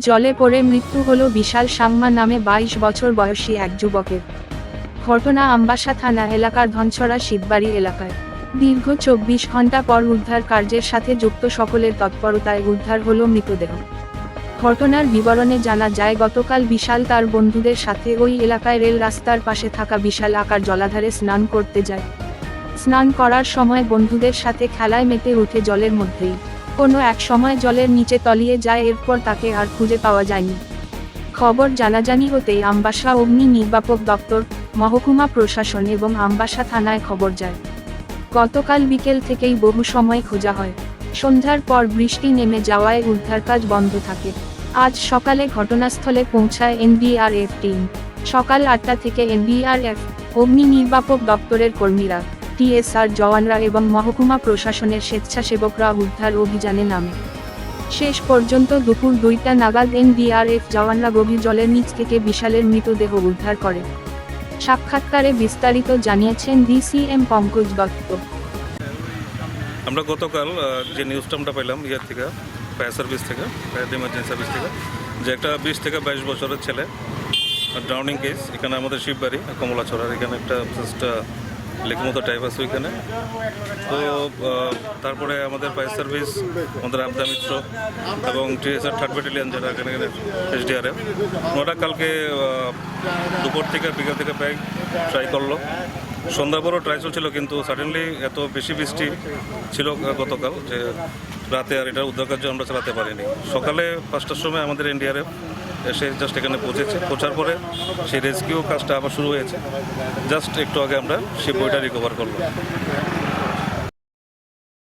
জলে পড়ে মৃত্যু হলো বিশাল সাংমা নামে বাইশ বছর বয়সী এক যুবকের। ঘটনা আম্বাসা থানা এলাকার ধনছড়া শিববাড়ি এলাকায়। দীর্ঘ চব্বিশ ঘণ্টা পর উদ্ধার কার্যের সাথে যুক্ত সকলের তৎপরতায় উদ্ধার হলো মৃতদেহ। ঘটনার বিবরণে জানা যায়, গতকাল বিশাল তার বন্ধুদের সাথে ওই এলাকায় রেল রাস্তার পাশে থাকা বিশাল আকার জলাধারে স্নান করতে যায়। স্নান করার সময় বন্ধুদের সাথে খেলায় মেতে উঠে জলের মধ্যেই। কোনো এক সময় জলের নিচে তলিয়ে যায়, এরপর তাকে আর খুঁজে পাওয়া যায়নি। খবর জানাজানি হতেই আমবাসা অগ্নি নির্বাপক দপ্তর, মহকুমা প্রশাসন এবং আমবাসা থানায় খবর যায়। গতকাল বিকেল থেকেই বহু সময় খোঁজা হয়। সন্ধ্যার পর বৃষ্টি নেমে যাওয়ায় উদ্ধার কাজ বন্ধ থাকে। আজ সকালে ঘটনাস্থলে পৌঁছায় এনডিআরএফ টিম। সকাল আটটা থেকে এনডিআরএফ অগ্নি নির্বাপক দপ্তরের কর্মীরা। টিএসআর জওয়ানরা এবং মহকুমা প্রশাসনের স্বেচ্ছাসেবকরা উদ্ধার অভিযানে নামে। শেষ পর্যন্ত দুপুর দুইটা নাগাদ এনডিআরএফ জওয়ানরা গভীর জলের নিচ থেকে বিশালের মৃতদেহ উদ্ধার করে। সাক্ষাৎকারে বিস্তারিত জানিয়েছেন ডিসিএম পঙ্কজ দত্ত। আমরা গতকাল যে নিউজটা আমরা পেলাম ইয়ার থেকে, ফায়ার সার্ভিস থেকে, ফায়ার ইমার্জেন্সি সার্ভিস থেকে, যে একটা বিশ থেকে বাইশ বছরের ছেলে ড্রাউনিং কেস এখানে আমাদের শিববাড়ি, কমলাছড়ার, এখানে একটা লেক মতো টাইপ আছে ওইখানে। তো তারপরে আমাদের ফায়ার সার্ভিস আমাদের আবদা মিত্র এবং টিএসআর থার্ড ব্যাটালিয়ান যারা এখানে এসডিআরএফ ওরা কালকে দুপুর থেকে বিকেল থেকে প্রায় ট্রাই করল। সন্ধ্যা পরও ট্রাই চলছিল কিন্তু সাডেনলি এত বেশি বৃষ্টি ছিল গতকাল যে রাতে আর এটা উদ্ধার কার্য আমরা চালাতে পারিনি। সকালে পাঁচটার সময় আমাদের এনডিআরএফ এসে জাস্ট এখানে পৌঁছেছে। পৌঁছার পরে সেই রেস্কিউ কাজটা আবার শুরু হয়েছে। জাস্ট একটু আগে আমরা সেই বইটা রিকভার করলাম।